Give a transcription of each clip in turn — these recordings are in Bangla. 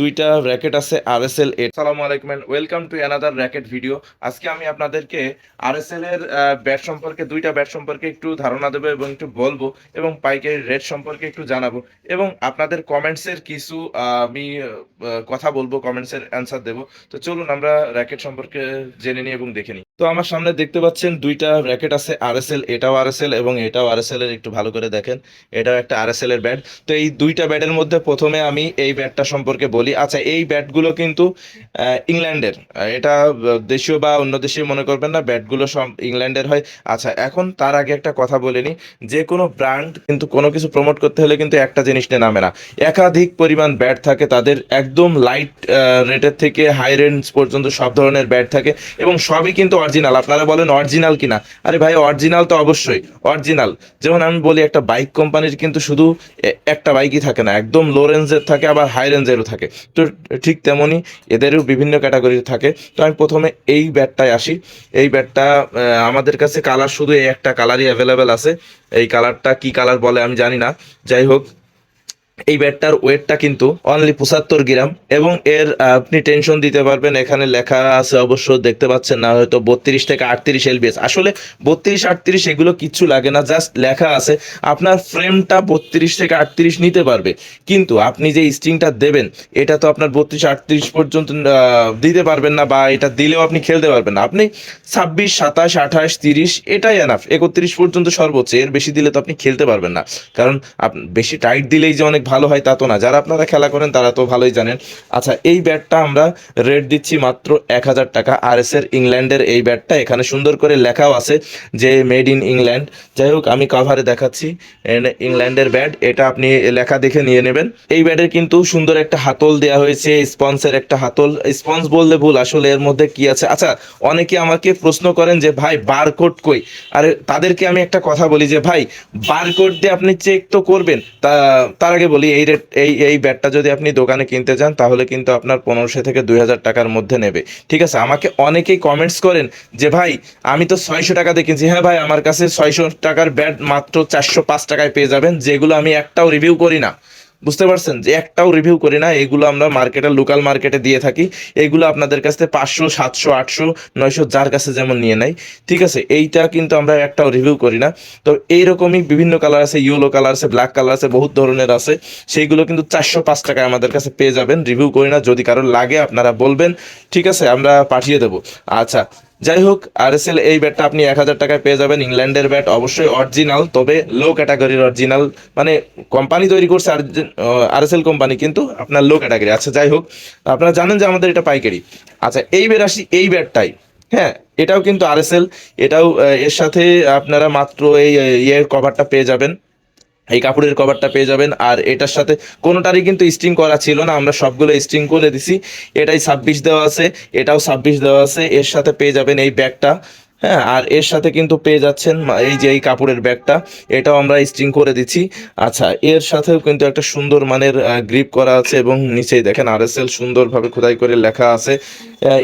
দুইটা র্যাকেট আছে আর এস এল এইট সালামু আলাইকুম welcome to another racket video আজকে আমি আপনাদেরকে আর এস এল এর ব্যাট সম্পর্কে, দুইটা ব্যাট সম্পর্কে একটু ধারণা দেবো এবং একটু বলব এবং পাইকারি রেট সম্পর্কে একটু জানাব এবং আপনাদের কমেন্টসের কিছু আমি কথা বলব কমেন্টসের অ্যান্সার দেবো। তো চলুন আমরা র্যাকেট সম্পর্কে জেনে নিই এবং দেখে নিই। তো আমার সামনে দেখতে পাচ্ছেন দুইটা র্যাকেট আছে আর এস এল এটাও আর এস এল এবং এটাও আর এস এল এর, একটু ভালো করে দেখেন। এটাও একটা আর এস এল এর ব্যাট তো এই দুইটা ব্যাটের মধ্যে প্রথমে আমি এই ব্যাটটা সম্পর্কে বলি। আচ্ছা এই ব্যাটগুলো কিন্তু ইংল্যান্ডের। এটা দেশীয় বা অন্য দেশীয় মনে করবেন না ব্যাটগুলো সব ইংল্যান্ডের হয়। আচ্ছা এখন তার আগে একটা কথা বলে নিই যে কোনো ব্র্যান্ড কিন্তু কোনো কিছু প্রমোট করতে হলে কিন্তু একটা জিনিস নিয়ে নামে না। একাধিক পরিমাণ ব্যাট থাকে, তাদের একদম লাইট রেটের থেকে হাই রেঞ্জ পর্যন্ত সব ধরনের ব্যাট থাকে এবং সবই কিন্তু অরিজিনাল আপনারা বলেন অরিজিনাল কিনা? আরে ভাই অরিজিনাল তো অবশ্যই অরিজিনাল যেমন আমি বলি, একটা বাইক কোম্পানির কিন্তু শুধু একটা বাইকই থাকে না, একদম লো রেঞ্জের থাকে, আবার হাই রেঞ্জেরও থাকে। তো ঠিক তেমনই এদেরও বিভিন্ন ক্যাটাগরির থাকে। তো আমি প্রথমে এই ব্যাটটায় আসি। এই ব্যাটটা আমাদের কাছে কালার শুধু এই একটা কালারই অ্যাভেলেবেল আছে। এই কালারটা কি কালার বলে আমি জানি না। যাই হোক এই ব্যাটটার ওয়েটটা কিন্তু অনলি পঁচাত্তর গ্রাম এবং এর আপনি টেনশন দিতে পারবেন। এখানে লেখা আছে অবশ্য, দেখতে পাচ্ছেন না, হয়তো বত্রিশ থেকে আটত্রিশ এলবিএস আসলে বত্রিশ, আটত্রিশ এগুলো কিচ্ছু লাগে না জাস্ট লেখা আছে, আপনার ফ্রেমটা বত্রিশ থেকে আটত্রিশ নিতে পারবে। কিন্তু আপনি যে স্ট্রিংটা দেবেন, এটা তো আপনার বত্রিশ, আটত্রিশ পর্যন্ত দিতে পারবেন না বা এটা দিলেও আপনি খেলতে পারবেন না। আপনি ছাব্বিশ, সাতাশ, আঠাশ, তিরিশ, এটাই এনাফ একত্রিশ পর্যন্ত সর্বোচ্চ, এর বেশি দিলে তো আপনি খেলতে পারবেন না। কারণ বেশি টাইট দিলেই যে অনেক ভালো হয় তা তো না। যারা আপনারা খেলা করেন তারা তো ভালোই জানেন। আচ্ছা এই ব্যাটটা আমরা রেট দিচ্ছি মাত্র এক হাজার টাকা। আর এস এর ইংল্যান্ডের এই ব্যাটটা এখানে সুন্দর করে লেখাও আছে যে মেড ইন ইংল্যান্ড যাই হোক, আমি কাভারে দেখাচ্ছি। ইংল্যান্ডের ব্যাট এটা আপনি লেখা দেখে নিয়ে নেবেন। এই ব্যাটের কিন্তু সুন্দর একটা হাতল দেওয়া হয়েছে স্পন্সের একটা হাতল। স্পন্স বললে ভুল, আসলে এর মধ্যে কি আছে? আচ্ছা অনেকে আমাকে প্রশ্ন করেন যে, ভাই বারকোড কই? আরে, তাদেরকে আমি একটা কথা বলি যে, ভাই বারকোড দিয়ে আপনি চেক তো করবেন। তা, তার আগে বলি, এই রেট এই এই ব্যাটটা যদি আপনি দোকানে কিনতে যান তাহলে কিন্তু আপনার পনেরোশো থেকে দুই হাজার টাকার মধ্যে নেবে। ঠিক আছে? আমাকে অনেকেই কমেন্টস করেন যে, ভাই, আমি তো ছয়শো টাকা দেখেছি হ্যাঁ ভাই, আমার কাছে ছয়শো টাকার ব্যাট মাত্র চারশো পাঁচ টাকায় পেয়ে যাবেন, যেগুলো আমি একটাও রিভিউ করি না। বুঝতে পারছেন? যে একটাও রিভিউ করি না, এগুলো আমরা মার্কেটে লোকাল মার্কেটে দিয়ে থাকি। এইগুলো আপনাদের কাছ থেকে পাঁচশো, সাতশো, আটশো, নয়শো যার কাছে যেমন নিয়ে নেয়। ঠিক আছে? এইটা কিন্তু আমরা একটাও রিভিউ করি না। তো এইরকমই বিভিন্ন কালার আছে ইয়েলো কালার আছে ব্ল্যাক কালার আছে, বহুত ধরনের আছে। সেইগুলো কিন্তু চারশো পাঁচ টাকায় আমাদের কাছে পেয়ে যাবেন। রিভিউ করি না, যদি কারোর লাগে আপনারা বলবেন। ঠিক আছে? আমরা পাঠিয়ে দেবো। আচ্ছা যাই হোক আর এস এল এই ব্যাটটা আপনি এক হাজার টাকায় পেয়ে যাবেন। ইংল্যান্ডের ব্যাট অবশ্যই অরিজিনাল তবে লো ক্যাটাগরির অরিজিনাল মানে কোম্পানি তৈরি করছে আর এস এল কোম্পানি কিন্তু আপনার লো ক্যাটাগরি আচ্ছা যাই হোক আপনারা জানেন যে আমাদের এটা পাইকারি। আচ্ছা এই বের আসি এই ব্যাটটাই হ্যাঁ এটাও কিন্তু আর এস এল এটাও এর সাথে আপনারা মাত্র এই ইয়ের কভারটা পেয়ে যাবেন। এই কাপড়ের কভারটা পেয়ে যাবেন। আর এটার সাথে কোনোটারই কিন্তু স্ট্রিং করা ছিল না। আমরা সবগুলো স্ট্রিং করে দিছি। এটাই ছাব্বিশ দেওয়া আছে। এটাও ছাব্বিশ দেওয়া আছে। এর সাথে পেয়ে যাবেন এই ব্যাগটা। হ্যাঁ আর এর সাথে কিন্তু পেয়ে যাচ্ছেন এই যে এই কাপড়ের ব্যাগটা, এটাও আমরা স্ট্রিং করে দিচ্ছি। আচ্ছা এর সাথেও কিন্তু একটা সুন্দর মানের গ্রিপ করা আছে এবং নিচেই দেখেন আর এস এল সুন্দরভাবে খোদাই করে লেখা আছে।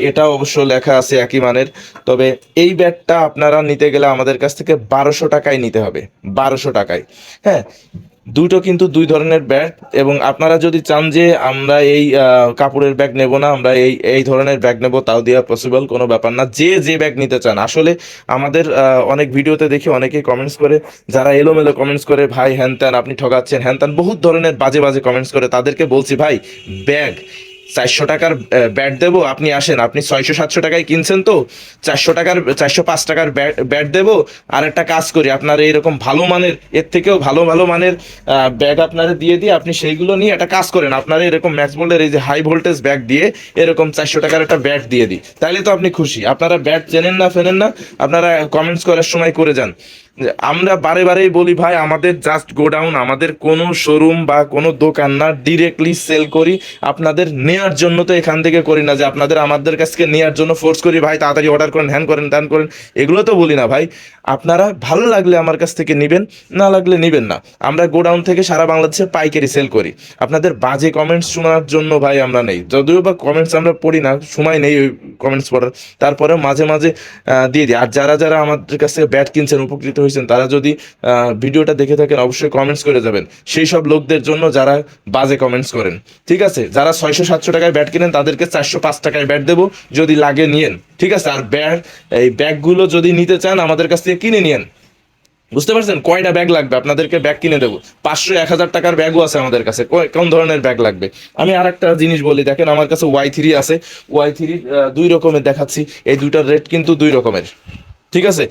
এটাও অবশ্য লেখা আছে একই মানের। তবে এই ব্যাগটা আপনারা নিতে গেলে আমাদের কাছ থেকে বারোশো টাকায় নিতে হবে। বারোশো টাকায়। হ্যাঁ দুটো কিন্তু দুই ধরনের ব্যাগ, এবং আপনারা যদি চান যে আমরা এই কাপড়ের ব্যাগ নেব না, আমরা এই এই ধরনের ব্যাগ নেব, তাও দেওয়া পসিবল কোনো ব্যাপার না। যে যে ব্যাগ নিতে চান, আসলে আমাদের অনেক ভিডিওতে দেখি অনেকে কমেন্টস করে, যারা এলোমেলো কমেন্টস করে, ভাই, হ্যান ত্যান, আপনি ঠকাচ্ছেন। হ্যান ত্যান, বহুত ধরনের বাজে বাজে কমেন্টস করে, তাদেরকে বলছি, ভাই, ব্যাগ চারশো টাকার ব্যাট দেবো, আপনি আসেন। আপনি ছয়শো, সাতশো টাকায় কিনছেন তো, চারশো টাকার, চারশো পাঁচ টাকার ব্যাট দেবো। আর একটা কাজ করি, আপনার এইরকম ভালো মানের, এর থেকেও ভালো ভালো মানের ব্যাগ আপনারা দিয়ে দিয়ে আপনি সেইগুলো নিয়ে একটা কাজ করেন। আপনারা এরকম ম্যাক্স বোল্ডের এই যে হাই ভোল্টেজ ব্যাগ দিয়ে এরকম চারশো টাকার একটা ব্যাট দিয়ে দিই। তাহলে তো আপনি খুশি। আপনারা ব্যাট চেনেন না, ফেনেন না, আপনারা কমেন্টস করার সময় করে যান। আমরা বারে বারেই বলি ভাই, আমাদের জাস্ট গোডাউন আমাদের কোনো শোরুম বা কোনো দোকান না ডিরেক্টলি সেল করি। আপনাদের নেয়ার জন্য তো এখান থেকে করি না, যে আপনাদের আমাদের কাছকে নেয়ার জন্য ফোর্স করি, ভাই, তাড়াতাড়ি অর্ডার করেন হ্যান করেন ত্যান করেন, এগুলো তো বলি না ভাই। আপনারা ভালো লাগলে আমার কাছ থেকে নেবেন, না লাগলে নেবেন না। আমরা গোডাউন থেকে সারা বাংলাদেশে পাইকারি সেল করি। আপনাদের বাজে কমেন্টস শোনার জন্য ভাই আমরা নেই। যদিও বা কমেন্টস আমরা পড়ি না, সময় নেই ওই কমেন্টস পড়ার। তারপরে মাঝে মাঝে দিয়ে দিই। আর যারা যারা আমাদের কাছ থেকে ব্যাট কিনছেন, উপকৃত হয়েছেন তারা যদি ভিডিওটা দেখে থাকেন, অবশ্যই কমেন্টস করে যাবেন। সেই সব লোকদের জন্য যারা বাজে কমেন্টস করেন। ঠিক আছে? যারা ছয়শো সাতশো টাকায় ব্যাট কিনেন, তাদেরকে চারশো পাঁচ টাকায় ব্যাট দেবো, যদি লাগে নিয়েন। ঠিক আছে? আর ব্যাট এই ব্যাগগুলো যদি নিতে চান, আমাদের কাছ থেকে কিনে নিয়েন। বুঝতে পারছেন? কয়টা ব্যাগ লাগবে? আপনাদেরকে ব্যাগ কিনে দেবো। পাঁচশো এক হাজার টাকার ব্যাগও আছে আমাদের কাছে। কোন ধরনের ব্যাগ লাগবে? আমি আর একটা জিনিস বলি, দেখেন আমার কাছে ওয়াই থ্রি আছে। ওয়াই থ্রি দুই রকমের দেখাচ্ছি। এই দুইটার রেট কিন্তু দুই রকমের। ঠিক আছে?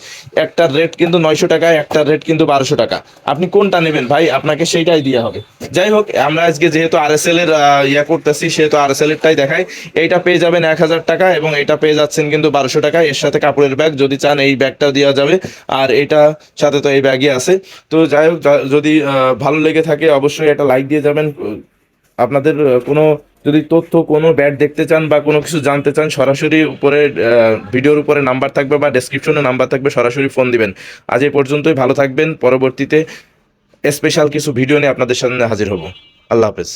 একটার রেট কিন্তু নয়শো টাকা একটার রেট কিন্তু বারোশো টাকা। আপনি কোনটা নেবেন? ভাই, আপনাকে সেইটাই দেওয়া হবে। যাই হোক, আমরা আজকে যেহেতু আর এস এল এর ইয়া করতেছি, সেহেতু আর এস এল এরটাই দেখাই। এইটা পেয়ে যাবেন এক হাজার টাকা এবং এটা পেয়ে যাচ্ছেন কিন্তু বারোশো টাকা। এর সাথে কাপড়ের ব্যাগ যদি চান, এই ব্যাগটা দেওয়া যাবে। আর এটা সাথে তো এই ব্যাগই আছে। তো যাই হোক যদি ভালো লেগে থাকে, অবশ্যই এটা লাইক দিয়ে যাবেন। আপনাদের কোনো যদি তথ্য, কোনো ব্যাট দেখতে চান বা কোনো কিছু জানতে চান, সরাসরি উপরে ভিডিওর উপরে নাম্বার থাকবে বা ডেসক্রিপশনে নাম্বার থাকবে, সরাসরি ফোন দিবেন। আজ এই পর্যন্তই, ভালো থাকবেন। পরবর্তীতে স্পেশাল কিছু ভিডিও নিয়ে আপনাদের সামনে হাজির হব। আল্লাহ হাফেজ।